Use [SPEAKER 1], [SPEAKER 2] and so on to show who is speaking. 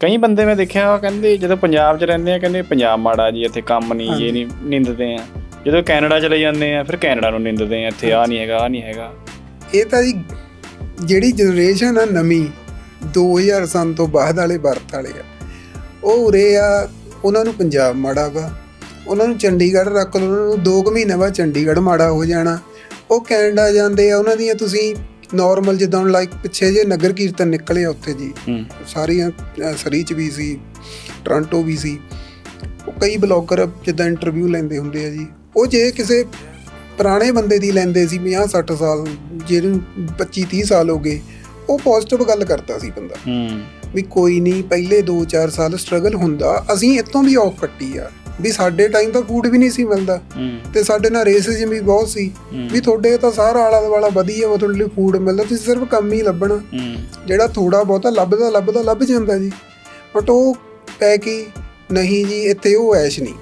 [SPEAKER 1] ਕਈ ਬੰਦੇ ਮੈਂ ਦੇਖਿਆ ਉਹ ਕਹਿੰਦੇ ਜਦੋਂ ਪੰਜਾਬ 'ਚ ਰਹਿੰਦੇ ਆ ਕਹਿੰਦੇ ਪੰਜਾਬ ਮਾੜਾ ਜੀ ਇੱਥੇ ਕੰਮ ਨਹੀਂ ਇਹ ਨਹੀਂ ਨਿੰਦਦੇ ਆ। ਜਦੋਂ ਕੈਨੇਡਾ ਚਲੇ ਜਾਂਦੇ ਆ ਫਿਰ ਕੈਨੇਡਾ ਨੂੰ ਨਿੰਦਦੇ ਆ ਇੱਥੇ ਆ ਨਹੀਂ ਹੈਗਾ ਆ ਨਹੀਂ ਹੈਗਾ।
[SPEAKER 2] ਇਹ ਤਾਂ ਜੀ ਜਿਹੜੀ ਜਨਰੇਸ਼ਨ ਆ ਨਵੀਂ 2000 ਸਾਲ ਤੋਂ ਬਾਅਦ ਵਾਲੇ ਬਰਥ ਵਾਲੇ ਆ। ਉਹ ਉਰੇ ਆ ਉਹਨਾਂ ਨੂੰ ਪੰਜਾਬ ਮਾੜਾ ਵਾ। ਉਹਨਾਂ ਨੂੰ ਚੰਡੀਗੜ੍ਹ ਰੱਖ ਲਓ ਉਹਨਾਂ ਨੂੰ 2 ਮਹੀਨੇ ਬਾਅਦ ਚੰਡੀਗੜ੍ਹ ਮਾੜਾ ਹੋ ਜਾਣਾ। ਉਹ ਕੈਨੇਡਾ ਜਾਂਦੇ ਆ ਉਹਨਾਂ ਦੀਆਂ ਤੁਸੀਂ ਨਾਰਮਲ ਜਿੱਦਾਂ ਲਾਈਕ ਪਿੱਛੇ ਜੇ ਨਗਰ ਕੀਰਤਨ ਨਿਕਲੇ ਉੱਥੇ ਜੀ ਸਾਰੀਆਂ ਸਰੀ ਚ ਵੀ ਸੀ ਟੋਰਾਂਟੋ ਵੀ ਸੀ ਕਈ ਬਲੌਗਰ ਜਿੱਦਾਂ ਇੰਟਰਵਿਊ ਲੈਂਦੇ ਹੁੰਦੇ ਆ ਜੀ। ਉਹ ਜੇ ਕਿਸੇ ਪੁਰਾਣੇ ਬੰਦੇ ਦੀ ਲੈਂਦੇ ਸੀ 50 60 ਸਾਲ ਜਿਹਨੂੰ 25 30 ਸਾਲ ਹੋ ਗਏ ਉਹ ਪੋਜ਼ਿਟਿਵ ਗੱਲ ਕਰਦਾ ਸੀ ਬੰਦਾ।
[SPEAKER 1] ਹੂੰ।
[SPEAKER 2] ਵੀ ਕੋਈ ਨਹੀਂ ਪਹਿਲੇ 2-4 ਸਾਲ ਸਟਰਗਲ ਹੁੰਦਾ ਅਸੀਂ ਇਤੋਂ ਵੀ ਔਖ ਕੱਟੀ ਆ। ਵੀ ਸਾਡੇ ਟਾਈਮ ਤਾਂ ਫੂਡ ਵੀ ਨਹੀਂ ਸੀ ਮਿਲਦਾ। ਤੇ ਸਾਡੇ ਨਾਲ ਰੇਸਿਜ਼ਮ ਵੀ ਬਹੁਤ ਸੀ। ਵੀ ਤੁਹਾਡੇ ਤਾਂ ਸਾਰਾ ਆਲਾ ਦੁਆਲਾ ਵਧੀਆ ਵਾ ਤੁਹਾਡੇ ਲਈ ਫੂਡ ਮਿਲਦਾ ਤੁਸੀਂ ਸਿਰਫ ਕੰਮ ਹੀ ਲੱਭਣਾ। ਜਿਹੜਾ ਥੋੜਾ ਬਹੁਤਾ ਲੱਭਦਾ ਲੱਭਦਾ ਲੱਭ ਜਾਂਦਾ ਜੀ। ਬਟ ਉਹ ਪੈ ਕੇ ਨਹੀਂ ਜੀ ਇੱਥੇ ਉਹ ਐਸ਼ ਨਹੀਂ।